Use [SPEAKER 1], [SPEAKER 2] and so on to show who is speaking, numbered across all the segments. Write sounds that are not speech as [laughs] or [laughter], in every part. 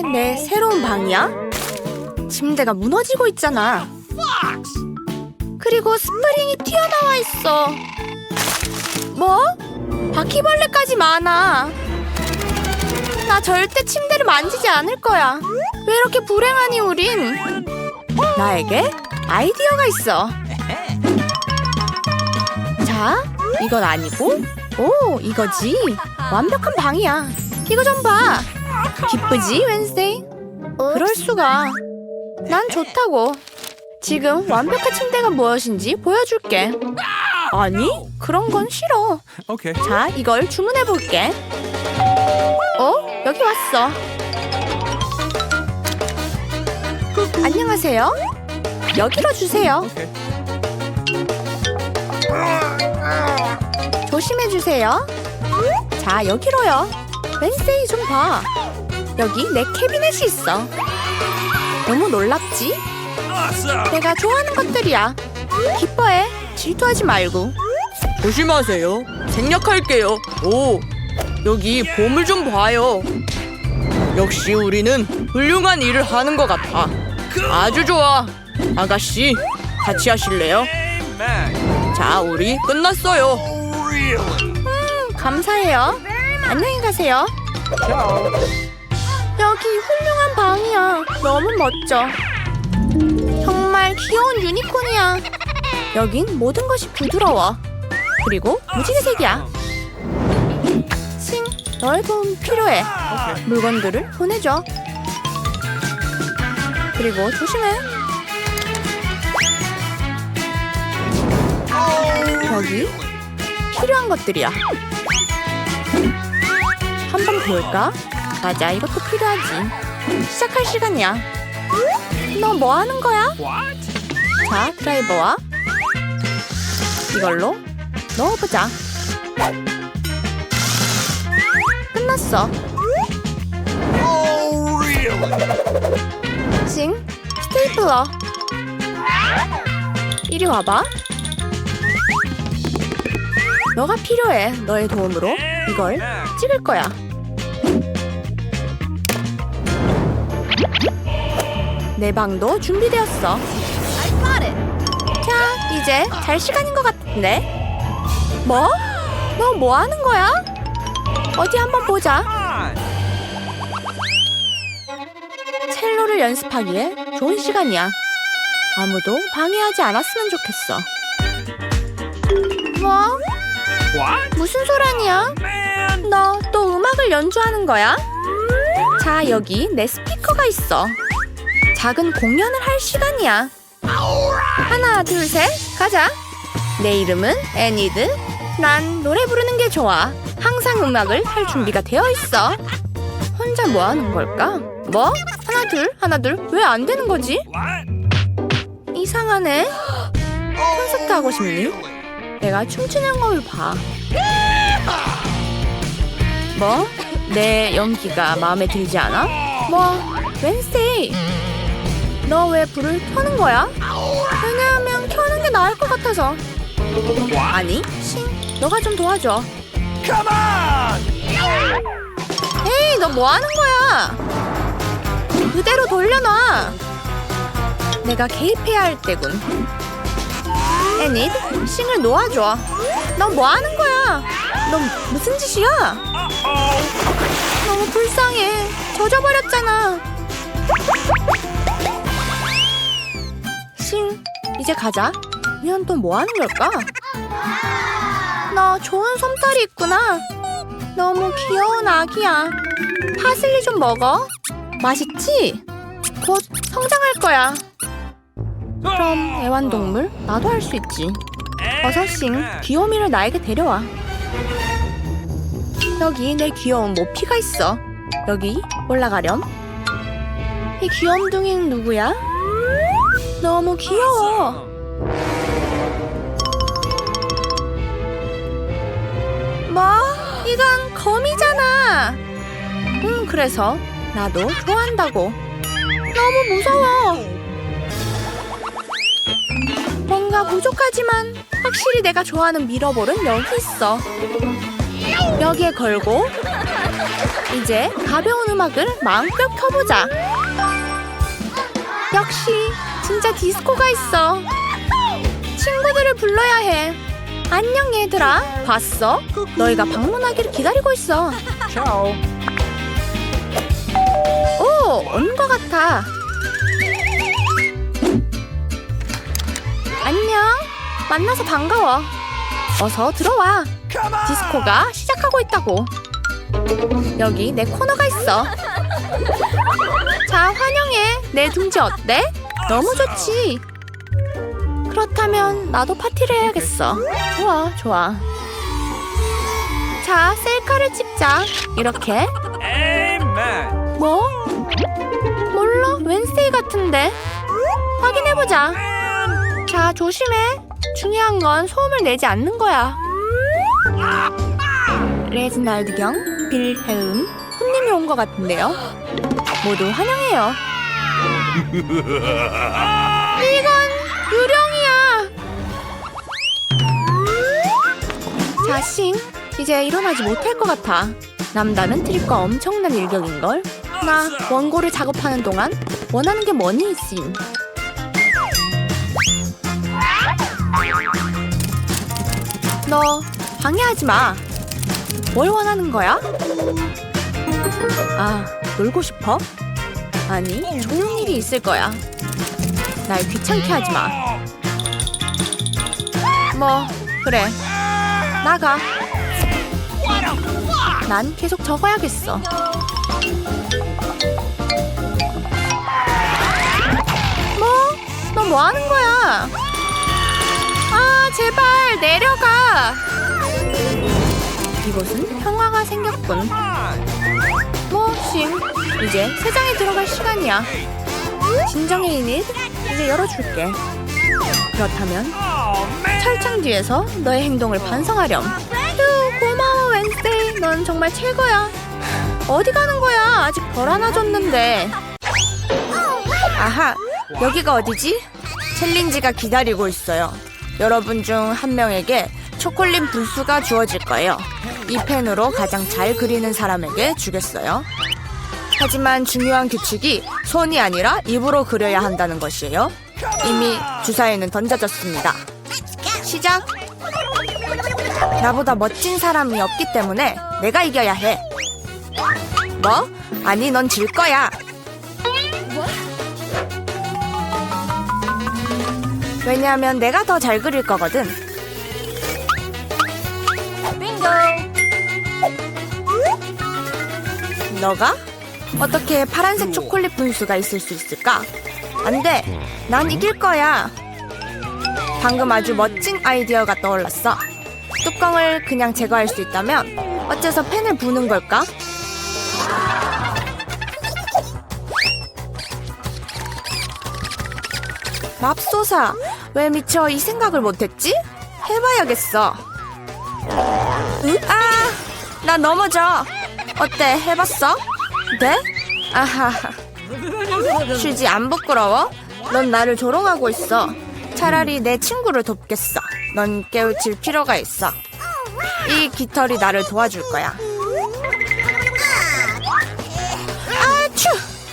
[SPEAKER 1] 내 새로운 방이야? 침대가 무너지고 있잖아. 그리고 스프링이 튀어나와 있어. 뭐? 바퀴벌레까지 많아. 나 절대 침대를 만지지 않을 거야. 왜 이렇게 불행하니 우린? 나에게 아이디어가 있어. 자, 이건 아니고, 오, 이거지. 완벽한 방이야. 이거 좀 봐. 기쁘지, 웬스데이? 그럴 수가. 난 좋다고. 지금 완벽한 침대가 무엇인지 보여줄게. 아니, 그런 건 싫어.
[SPEAKER 2] Okay.
[SPEAKER 1] 자, 이걸 주문해 볼게. 어? 여기 왔어. 안녕하세요. 여기로 주세요. 조심해 주세요. 자, 여기로요. 웬세이 좀 봐. 여기 내 캐비넷이 있어. 너무 놀랍지? 내가 좋아하는 것들이야. 기뻐해. 질투하지 말고.
[SPEAKER 3] 조심하세요. 생략할게요. 오, 여기 보물 좀 봐요. 역시 우리는 훌륭한 일을 하는 것 같아. 아주 좋아. 아가씨, 같이 하실래요? 자, 우리 끝났어요.
[SPEAKER 2] Really?
[SPEAKER 1] 감사해요. 안녕히 가세요. 여기 훌륭한 방이야. 너무 멋져. 정말 귀여운 유니콘이야. 여긴 모든 것이 부드러워. 그리고 무지개색이야. 싱, 너의 도움 필요해. 물건들을 보내줘. 그리고 조심해. 여기 필요한 것들이야. 한번 볼까? 맞아, 이것도 필요하지. 시작할 시간이야. 너 뭐 하는 거야? 자, 드라이버와 이걸로 넣어보자. 끝났어. 싱, 스테이플러. 이리 와봐. 너가 필요해. 너의 도움으로 이걸 찍을 거야. 내 방도 준비되었어. 자, 이제 잘 시간인 것 같은데. 뭐? 너 뭐 하는 거야? 어디 한번 보자. 첼로를 연습하기에 좋은 시간이야. 아무도 방해하지 않았으면 좋겠어. 뭐?
[SPEAKER 2] What?
[SPEAKER 1] 무슨 소란이야? 너 또 음악을 연주하는 거야? 자, 여기 내 스피커가 있어. 작은 공연을 할 시간이야. 하나, 둘, 셋, 가자. 내 이름은 애니드. 난 노래 부르는 게 좋아. 항상 음악을 할 준비가 되어 있어. 혼자 뭐 하는 걸까? 뭐? 하나, 둘, 하나, 둘. 왜 안 되는 거지? 이상하네. 콘서트 하고 싶니? 내가 춤추는 걸 봐. 뭐? 내 연기가 마음에 들지 않아? 뭐? 웬스데이. 너 왜 불을 켜는 거야? 왜냐하면 켜는 게 나을 것 같아서. 아니, 싱. 너가 좀 도와줘. 에이, 너 뭐 하는 거야? 그대로 돌려놔. 내가 개입해야 할 때군. 애닛, 싱을 놓아줘. 너뭐 하는 거야? 너 무슨 짓이야? 너무 불쌍해. 젖어버렸잖아. 싱, 이제 가자. 얘는 또뭐 하는 걸까? 너 좋은 솜털이 있구나. 너무 귀여운 아기야. 파슬리 좀 먹어. 맛있지? 곧 성장할 거야. 그럼 애완동물 나도 할 수 있지. 어서 싱, 귀요미를 나에게 데려와. 여기 내 귀여운 모피가 있어. 여기 올라가렴. 이 귀염둥이는 누구야? 너무 귀여워. 뭐? 이건 거미잖아. 음, 그래서 나도 좋아한다고. 너무 무서워. 뭔가 부족하지만 확실히 내가 좋아하는 미러볼은 여기 있어. 여기에 걸고 이제 가벼운 음악을 마음껏 켜보자. 역시 진짜 디스코가 있어. 친구들을 불러야 해. 안녕 얘들아. 봤어? 너희가 방문하기를 기다리고 있어. 오, 온 것 같아. 안녕. 만나서 반가워. 어서 들어와. 디스코가 시작하고 있다고. 여기 내 코너가 있어. 자, 환영해. 내 둥지 어때? 너무 좋지. 그렇다면 나도 파티를 해야겠어. 좋아, 좋아. 자, 셀카를 찍자. 이렇게. 뭐? 몰라, 웬스데이 같은데. 확인해보자. 자, 조심해. 중요한 건 소음을 내지 않는 거야. 레즈날드 경, 빌헬m, 손님이 온 것 같은데요. 모두 환영해요. [laughs] 이건 유령이야. 자싱, 이제 일어나지 못할 것 같아. 남다른 트립과 엄청난 일격인걸. 나 원고를 작업하는 동안 원하는 게 뭐니 있 너 방해하지 마. 뭘 원하는 거야? 아, 놀고 싶어? 아니, 좋은 일이 있을 거야. 날 귀찮게 하지 마. 뭐, 그래. 나가. 난 계속 적어야겠어. 뭐? 너 뭐 하는 거야? 아, 제발 내려가. 이곳은 평화가 생겼군. 뭐, 심. 이제 세상에 들어갈 시간이야. 진정해, 이닛. 이제 열어줄게. 그렇다면. 철창 뒤에서 너의 행동을 반성하렴. 휴, 고마워, 웬스데이. 넌 정말 최고야. 어디 가는 거야? 아직 벌 하나 줬는데. 아하, 여기가 어디지? 챌린지가 기다리고 있어요. 여러분 중 한 명에게 초콜릿 분수가 주어질 거예요. 이 펜으로 가장 잘 그리는 사람에게 주겠어요. 하지만 중요한 규칙이 손이 아니라 입으로 그려야 한다는 것이에요. 이미 주사위는 던져졌습니다. 시작! 나보다 멋진 사람이 없기 때문에 내가 이겨야 해. 뭐? 아니, 넌 질 거야. 왜냐하면 내가 더 잘 그릴 거거든. 빙고! 너가? 어떻게 파란색 초콜릿 분수가 있을 수 있을까? 안 돼. 난 이길 거야. 방금 아주 멋진 아이디어가 떠올랐어. 뚜껑을 그냥 제거할 수 있다면 어째서 펜을 부는 걸까? 맙소사, 왜 미처 이 생각을 못했지? 해봐야겠어. 아, 나 넘어져. 어때, 해봤어? 네? 아하. 슈지 안 부끄러워? 넌 나를 조롱하고 있어. 차라리 내 친구를 돕겠어. 넌 깨우칠 필요가 있어. 이 깃털이 나를 도와줄 거야. 아추!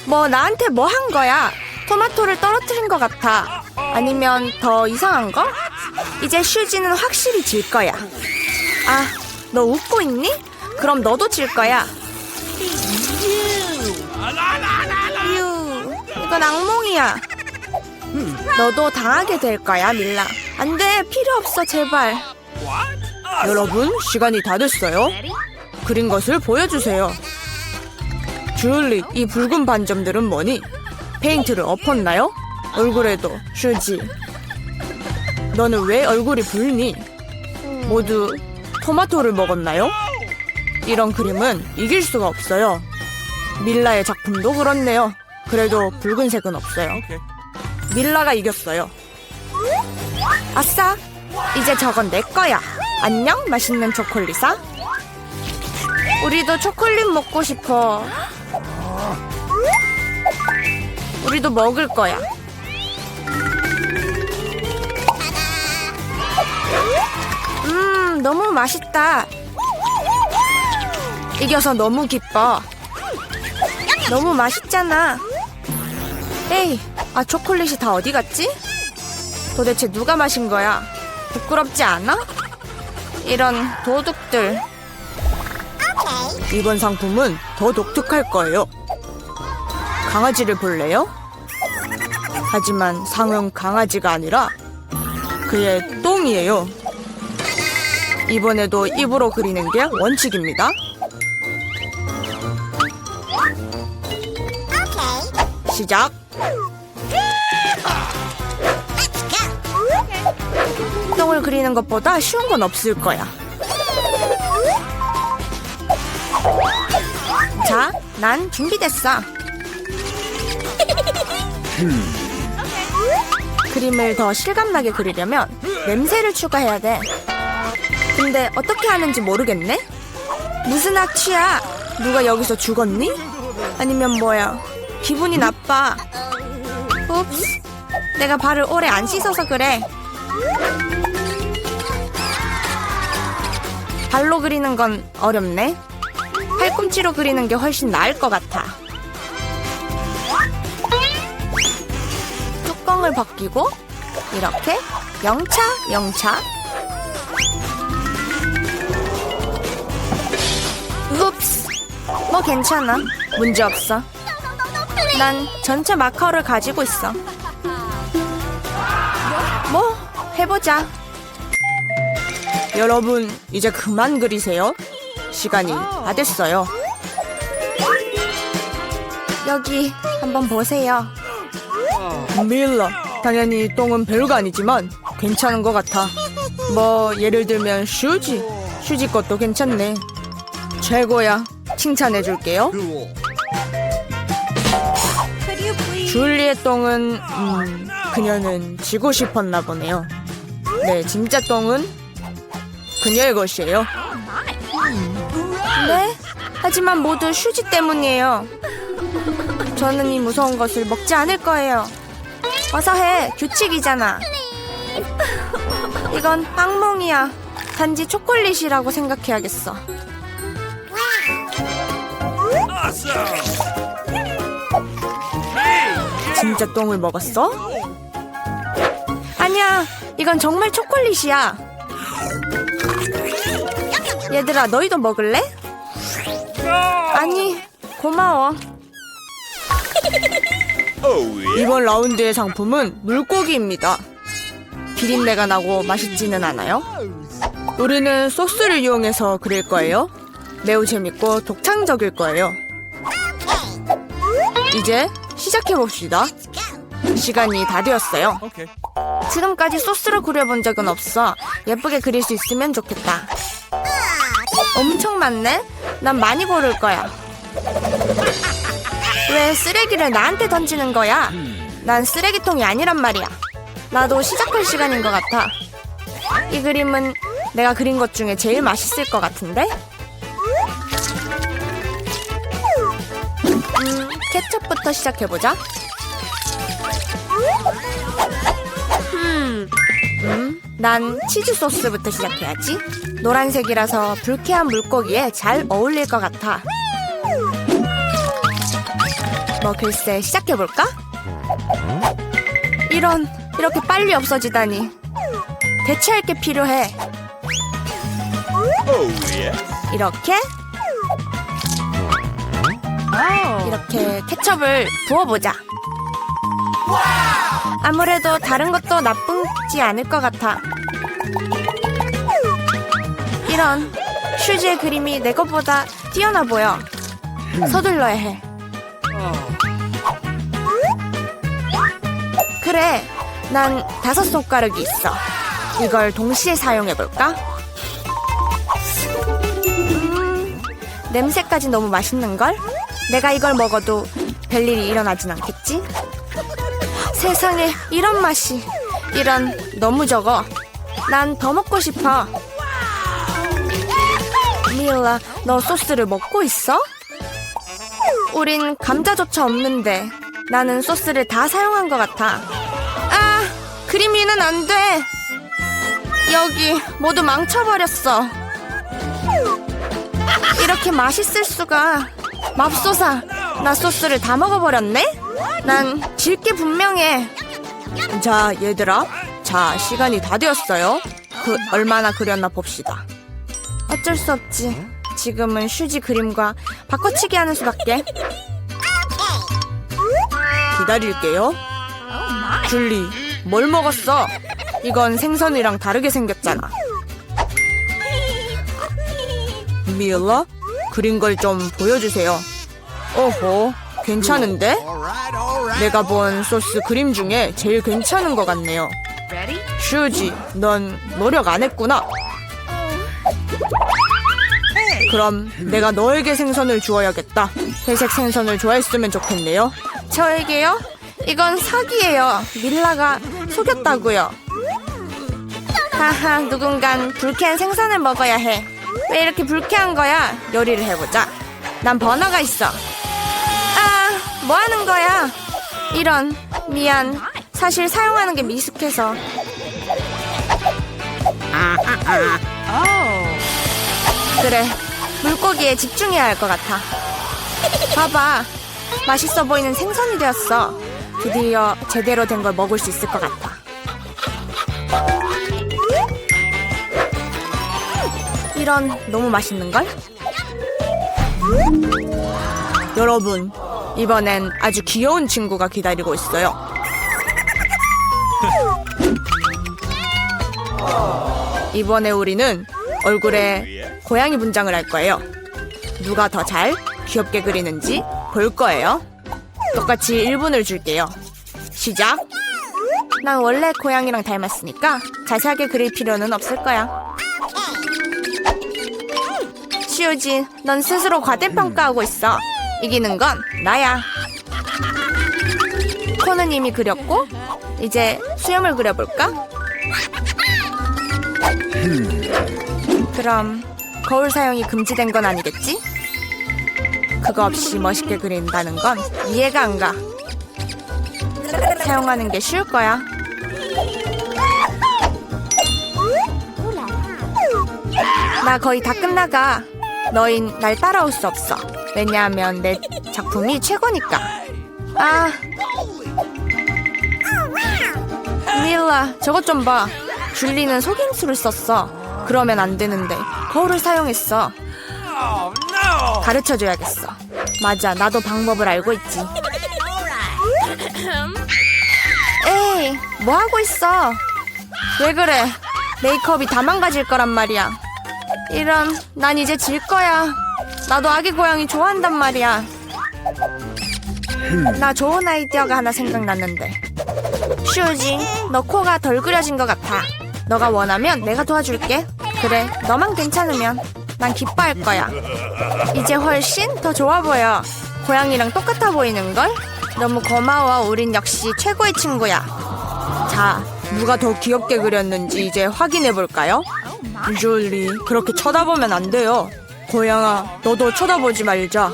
[SPEAKER 1] 뭐 나한테 뭐 한 거야? 토마토를 떨어뜨린 것 같아. 아니면 더 이상한 거? 이제 슈지는 확실히 질 거야. 아, 너 웃고 있니? 그럼 너도 질 거야. 유, 이건 악몽이야. 너도 당하게 될 거야, 밀라. 안 돼, 필요 없어, 제발.
[SPEAKER 3] 여러분, 시간이 다 됐어요. 그린 것을 보여주세요. 줄리, 이 붉은 반점들은 뭐니? 페인트를 엎었나요? 얼굴에도 슈지. 너는 왜 얼굴이 붉니? 모두 토마토를 먹었나요? 이런 그림은 이길 수가 없어요. 밀라의 작품도 그렇네요. 그래도 붉은색은 없어요. 밀라가 이겼어요.
[SPEAKER 1] 아싸, 이제 저건 내 거야. 안녕, 맛있는 초콜릿아. 우리도 초콜릿 먹고 싶어. 우리도 먹을 거야. 음, 너무 맛있다. 이겨서 너무 기뻐.
[SPEAKER 3] 너무 맛있잖아.
[SPEAKER 1] 에이, 아 초콜릿이 다 어디 갔지? 도대체 누가 마신 거야? 부끄럽지 않아?
[SPEAKER 3] 이런 도둑들.
[SPEAKER 1] 이번 상품은 더 독특할 거예요. 강아지를 볼래요? 하지만 상은 강아지가 아니라 그의 똥이에요. 이번에도 입으로 그리는 게 원칙입니다. 시작. 똥을 그리는 것보다 쉬운 건 없을 거야. 자, 난 준비됐어. [laughs] 그림을 더 실감나게 그리려면 냄새를 추가해야 돼. 근데 어떻게 하는지 모르겠네? 무슨 악취야? 누가 여기서 죽었니? 아니면 뭐야? 기분이 나빠. 읍스. 내가 발을 오래 안 씻어서 그래. 발로 그리는 건 어렵네. 팔꿈치로 그리는 게 훨씬 나을 것 같아. 뚜껑을 벗기고 이렇게 영차 영차. 뭐 괜찮아. 문제 없어. 난 전체 마커를 가지고 있어. 뭐 해보자. 여러분 이제 그만 그리세요. 시간이 다 됐어요. 여기 한번 보세요. 밀라, 당연히 똥은 별거 아니지만 괜찮은 것 같아. 뭐 예를 들면 슈지, 슈지 것도 괜찮네. 최고야. 칭찬해 줄게요. 줄리의 똥은 음, 그녀는 지고 싶었나 보네요. 네, 진짜 똥은 그녀의 것이에요. 네? 하지만 모두 슈지 때문이에요. 저는 이 무서운 것을 먹지 않을 거예요. 어서 해. 규칙이잖아. 이건 빵몽이야. 단지 초콜릿이라고 생각해야겠어.
[SPEAKER 2] Awesome.
[SPEAKER 1] 진짜 똥을 먹었어? 아니야. 이건 정말 초콜릿이야. 얘들아, 너희도 먹을래? 아니, 고마워. 이번 라운드의 상품은 물고기입니다. 비린내가 나고 맛있지는 않아요? 우리는 소스를 이용해서 그릴 거예요. 매우 재밌고 독창적일 거예요. 이제 시작해 봅시다. 시간이 다 되었어요. 지금까지 소스로 그려본 적은 없어. 예쁘게 그릴 수 있으면 좋겠다. 엄청 많네? 난 많이 고를 거야. 왜 쓰레기를 나한테 던지는 거야? 난 쓰레기통이 아니란 말이야. 나도 시작할 시간인 것 같아. 이 그림은 내가 그린 것 중에 제일 맛있을 것 같은데? 케첩부터 시작해보자. 음, 난 치즈 소스부터 시작해야지. 노란색이라서 불쾌한 물고기에 잘 어울릴 것 같아. 뭐 글쎄 시작해볼까? 이런 이렇게 빨리 없어지다니. 대체할 게 필요해.
[SPEAKER 2] Oh.
[SPEAKER 1] 이렇게 이렇게 케첩을 부어보자. 아무래도 다른 것도 나쁘지 않을 것 같아. 이런 슈즈의 그림이 내 것보다 뛰어나 보여. 서둘러야 해. 그래, 난 다섯 손가락이 있어. 이걸 동시에 사용해 볼까? 음, 냄새까지 너무 맛있는 걸? 내가 이걸 먹어도 별일이 일어나진 않겠지? 세상에 이런 맛이 이런 너무 적어 난 더 먹고 싶어 미일라 너 소스를 먹고 있어? 우린 감자조차 없는데 나는 소스를 다 사용한 것 같아 아 그림 위는 안돼 여기 모두 망쳐버렸어 이렇게 맛있을 수가. 맙소사, 나 소스를 다 먹어버렸네? 난 질 게 분명해. 자, 얘들아. 자, 시간이 다 되었어요. 그, 얼마나 그렸나 봅시다. 어쩔 수 없지. 지금은 휴지 그림과 바꿔치기 하는 수밖에. 기다릴게요. 줄리, 뭘 먹었어? 이건 생선이랑 다르게 생겼잖아. 밀라, 그린 걸 좀 보여주세요. 오호, 괜찮은데? 내가 본 소스 그림 중에 제일 괜찮은 것 같네요. 슈지, 넌 노력 안 했구나. 그럼 내가 너에게 생선을 주어야겠다. 회색 생선을 좋아했으면 좋겠네요. 저에게요? 이건 사기예요. 밀라가 속였다고요. 하하, 누군간 불쾌한 생선을 먹어야 해. 왜 이렇게 불쾌한 거야? 요리를 해보자. 난 버너가 있어. 아, 뭐 하는 거야? 이런, 미안. 사실 사용하는 게 미숙해서. 그래, 물고기에 집중해야 할 것 같아. 봐봐, 맛있어 보이는 생선이 되었어. 드디어 제대로 된 걸 먹을 수 있을 것 같아. 이런 너무 맛있는 걸? 여러분, 이번엔 아주 귀여운 친구가 기다리고 있어요. 이번에 우리는 얼굴에 고양이 분장을 할 거예요. 누가 더 잘 귀엽게 그리는지 볼 거예요. 똑같이 1분을 줄게요. 시작! 난 원래 고양이랑 닮았으니까 자세하게 그릴 필요는 없을 거야. 시우지, 넌 스스로 과대평가하고 있어. 이기는 건 나야. 코는 이미 그렸고, 이제 수염을 그려볼까? 그럼 거울 사용이 금지된 건 아니겠지? 그거 없이 멋있게 그린다는 건 이해가 안 가. 사용하는 게 쉬울 거야. 나 거의 다 끝나가. 너흰 날 따라올 수 없어. 왜냐하면 내 작품이 최고니까. 아. 밀라, 저것 좀 봐. 줄리는 속임수를 썼어. 그러면 안 되는데 거울을 사용했어. 가르쳐 줘야겠어. 맞아, 나도 방법을 알고 있지. 에이, 뭐 하고 있어? 왜 그래? 메이크업이 다 망가질 거란 말이야. 이런, 난 이제 질 거야. 나도 아기 고양이 좋아한단 말이야. 나 좋은 아이디어가 하나 생각났는데. 슈지, 너 코가 덜 그려진 것 같아. 너가 원하면 내가 도와줄게. 그래, 너만 괜찮으면 난 기뻐할 거야. 이제 훨씬 더 좋아 보여. 고양이랑 똑같아 보이는걸? 너무 고마워. 우린 역시 최고의 친구야. 자, 누가 더 귀엽게 그렸는지 이제 확인해 볼까요? 줄리, 그렇게 쳐다보면 안 돼요. 고양아, 너도 쳐다보지 말자.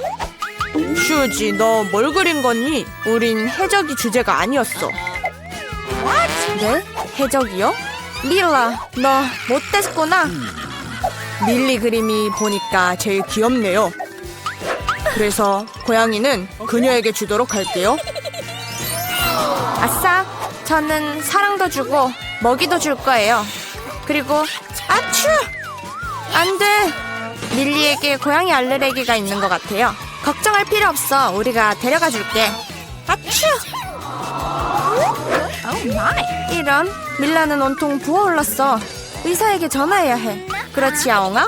[SPEAKER 1] 슈지, 너 뭘 그린 거니? 우린 해적이 주제가 아니었어. 네? 해적이요? 밀라, 너 못됐구나. 밀리 그림이 보니까 제일 귀엽네요. 그래서 고양이는 그녀에게 주도록 할게요. 아싸, 저는 사랑도 주고 먹이도 줄 거예요. 그리고 아추! 안 돼! 밀리에게 고양이 알레르기가 있는 것 같아요. 걱정할 필요 없어. 우리가 데려가 줄게. 아추! 이런 밀라는 온통 부어올랐어. 의사에게 전화해야 해. 그렇지 야옹아?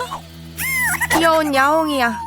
[SPEAKER 1] 귀여운 야옹이야.